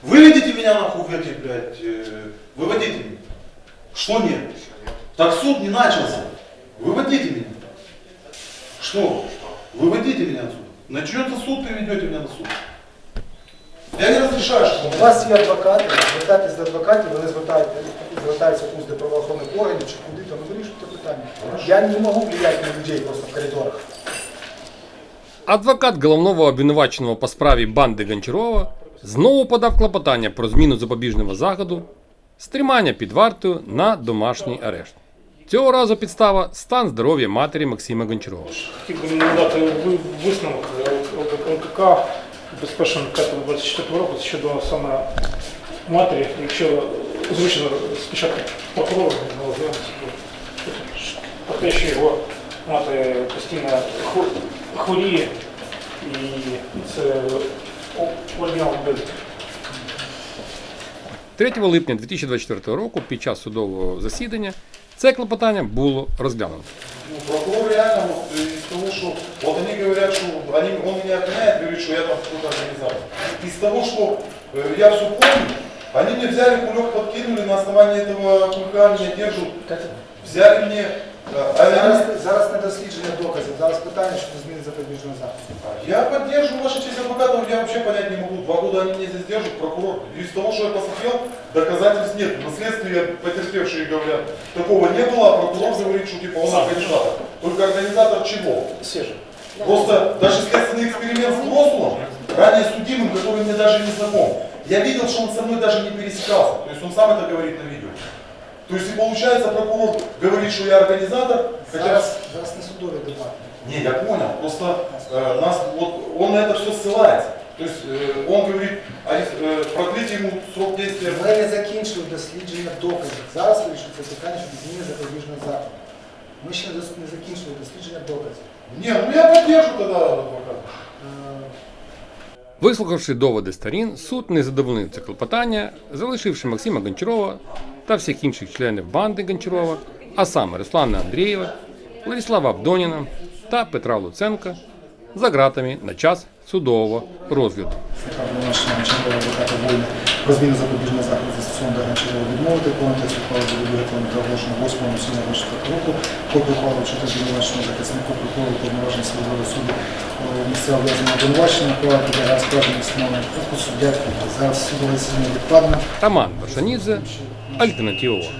Выведите меня на хуй, блядь, э, выводите. Что нет? Так суд не начался. Выводите меня. Что? Выводите меня отсюда. Начнется суд, и ведете меня на суд. Я не разрешаю, что У вас є адвокати, звертайтесь до адвокатів, вони звертають, звертаються кудись до правоохоронних органів чи куди там, вирішуйте питання. Я не можу влиять на людей просто в коридорах. Адвокат головного обвинуваченого по справі банди Гончарова знову подав клопотання про зміну запобіжного заходу з тримання під вартою на домашній арешт. Цього разу підстава стан здоров'я матері Максима Гончарова. Хотів би надати висновок ЛКК безпечно 5-24 року щодо саме матері, якщо зручно спочатку розглянути про те, що його мати постійно хворіє і це оригінал без 3 липня 2024 року під час судового засідання це клопотання було розглянуто. Ну, прокурор реально вот э, из того, что вот они говорят, что они, он меня обвиняет, говорит, что я там кто-то организатор. Из того, что э, я все помню, они мне взяли кулек, подкинули на основании этого кулька меня держат, взяли мне, э, а Зараз, они- зараз не дослідження доказів, зараз питання щодо зміни запобіжного заходу. я поддерживаю вашу честь адвокатов, я вообще понять не могу. Два года они меня здесь держат, прокурор. Из того, что я посмотрел, доказательств нет. На следствии потерпевшие говорят, такого не было, а прокурор говорит, что типа он организатор. Только организатор чего? Сежа. Просто даже следственный эксперимент с прошлым, ранее судимым, который мне даже не знаком, я видел, что он со мной даже не пересекался. То есть он сам это говорит на видео. То есть и получается прокурор говорит, что я организатор, хотя... Зараз, зараз не судові дебати. Не, я понял, просто э, нас, вот, он на это все ссылается. То есть э, он говорит, а, э, продлить ему срок действия. Ми не закінчили дослідження доказів. Зараз вирішується питання щодо зміни запобіжного заходу. Ми ще не дос- не закінчили дослідження доказів. Не, ну я поддержу тогда адвоката. Е, Вислухавши доводи сторін, суд не задовольнив це клопотання, залишивши Максима Гончарова та всіх інших членів банди Гончарова, а саме Руслана Андрієва, Владислава Абдоніна та Петра Луценка за ґратами на час судового розгляду. Про зміну запобіжного заходу застосовано до Гончарова відмовити контекст ухвали буде виготовлено оголошено 8 січня 24 року. Копію ухвали вчити обвинуваченого захиснику прокурору повноважень судового суду е, місцевого в'язання обвинувачення ухвала підлягає справжній встановлений корпус суддя. Зараз судове засідання відкладено. Роман Башанідзе, ありって何 TO は。